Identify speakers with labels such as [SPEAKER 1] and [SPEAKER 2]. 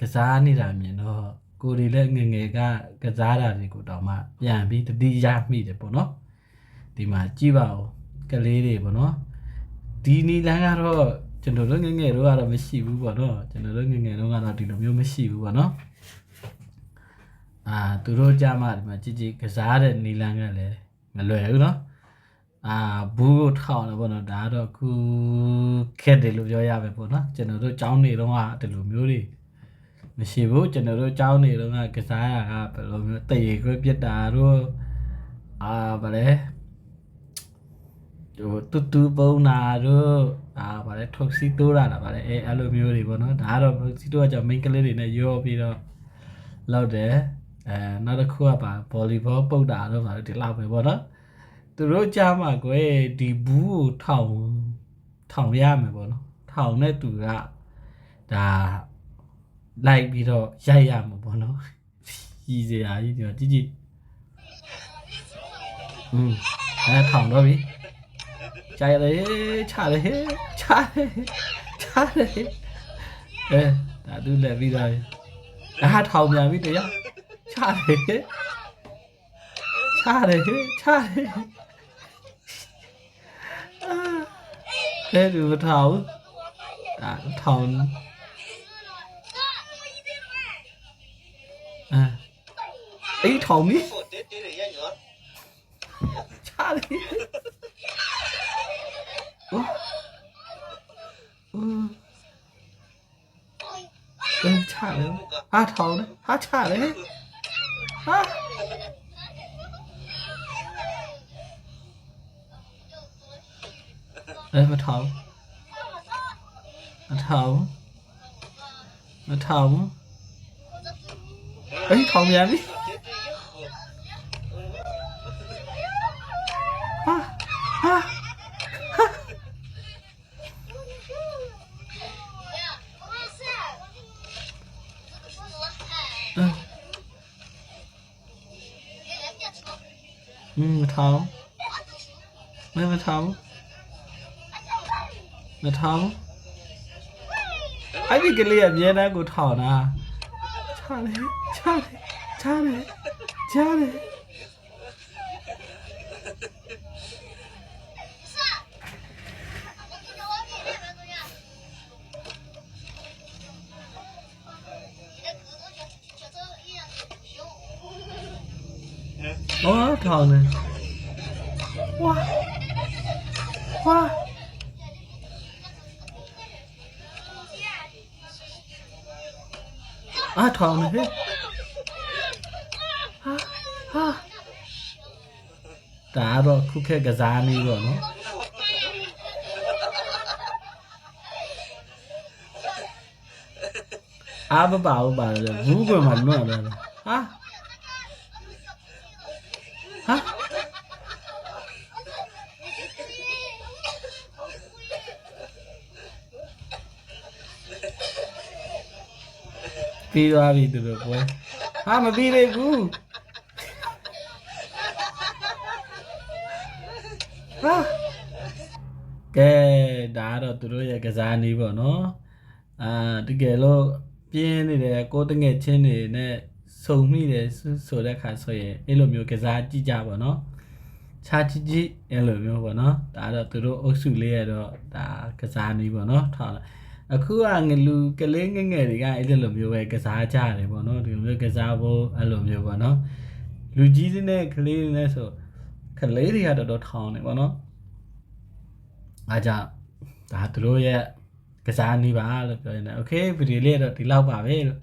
[SPEAKER 1] ကစားနေတာမြင်တော့ကိုယ်တွေလည်းငယ်ငယ်ကကစားတာတွေကိုတောင်မှပြန်ပြီးတတိယမိတယ်ပေါ့နော်ဒီမှာကြည့်ပါဦးကလေးတွေပေါ့နော်ဒီနီလန်းကတော့ကျွန်တော်တို့ငယ်ငယ်တော့ကတော့မရှိဘူးပေါ့နော်ကျွန်တော်တို့ငယ်ငယ်တော့ကတော့ဒီလိုမျိုးမရှိဘူးပေါ့နော်အာသူတို့ကြမှာဒီမှာကြည့်ကြည့်ကစားတဲ့နီလန်းကလည်းမလွယ်ဘူးနော်အာဘူးကိုထောင်းတယ်ပေါ့နော်ဒါကတော့ခုခက်တယ်လို့ပြောရမယ်ပေါ့နော်ကျွန်တော်တို့ចောင်းနေတော့ကဒီလိုမျိုးတွေ မရှိဘူးကျွန်တော်တို့ចောင်းနေတော့ကကစားရတာဘယ်လိုမျိုးတရေခွဲပြစ်တာတို့အာဗါလဲဟိုတူတူပုံနာတို့အာဗါလဲထုတ်စီတိုးတာလားဗါလဲအဲအဲ့လိုမျိုးတွေပေါ့နော်ဒါကတော့စီတိုးကကြောင့် main ကလေးတွေနဲ့ရောပြီးတော့လောက်တယ်အဲနောက်တစ်ခုကပါဗောလီဘောပုတ်တာတို့ဗါလဲဒီလောက်ပဲပေါ့နော်သူတို့ကြားမှာကွယ်ဒီဘူးကိုထောင်ထောင်ရမယ်ပေါ့နော်ထောင်တဲ့သူကဒါ လိုက်ပြီးတော့ရိုက်ရမှာပေါ့နော်ကြီးစရာကြီးပြောကြည့်ကြည့်อืมအဲထောင်တော့ပြီကြိုက်လေချလေချလေချလေအဲဒါသူလည်းပြီးတော့ဒါထောင်ပြန်ပြီတရားချလေချလေချလေအဲလူမထောင်ဒါထောင် 아.
[SPEAKER 2] 에이 더미? 차리.
[SPEAKER 1] 어? 어. 응, chả đấy hát thầu đấy hát chả đấy hát đây mà thầu mà thầu mà thầu เฮ้ยทองมีอะนี่อืมมาทำไม่มาทำมาทำไอ้พี่กเรียบเยอะนะกูถอดนะ ချာလေချာလေချာလေချာလေ哦，ထောင်နေဝါဝါ အာထောင်နေဟဲ့ဟာဟာဒါတော့ခုခက်ကစားနေတော့နော်အားမပါဘူးပါလေဘူးကမှလွတ်တယ်ဟာဟာ ပြီးသွားပြီသူတို့ပွဲဟာမပြီးသေးဘူးဟာကဲဒါကတော့သူတို့ရဲ့ကစားနည်းပေါ့နော်အာတကယ်လို့ပြင်းနေတယ်ကိုယ်တငယ်ချင်းတွေနဲ့စုံမိတယ်ဆိုဆိုတဲ့ခါဆိုရင်အဲ့လိုမျိုးကစားကြည့်ကြပါနော်ချာချီချီအဲ့လိုမျိုးပေါ့နော်ဒါတော့သူတို့အုပ်စုလေးရတော့ဒါကစားနည်းပေါ့နော်ထားလိုက် အခုကငလူကလေးငယ်ငယ်တွေကအဲ့လိုမျိုးပဲကစားကြတယ်ပေါ့နော်ဒီလိုမျိုးကစားဖို့အဲ့လိုမျိုးပေါ့နော်လူကြီးတွေနဲ့ကလေးတွေနဲ့ဆိုကလေးတွေကတော်တော်ထောင်းနေပေါ့နော်အားကြောင့်ဒါသူတို့ရဲ့ကစားနေပါလို့ပြောရင်လည်း okay ဗီဒီယိုလေးကတော့ဒီလောက်ပါပဲလို့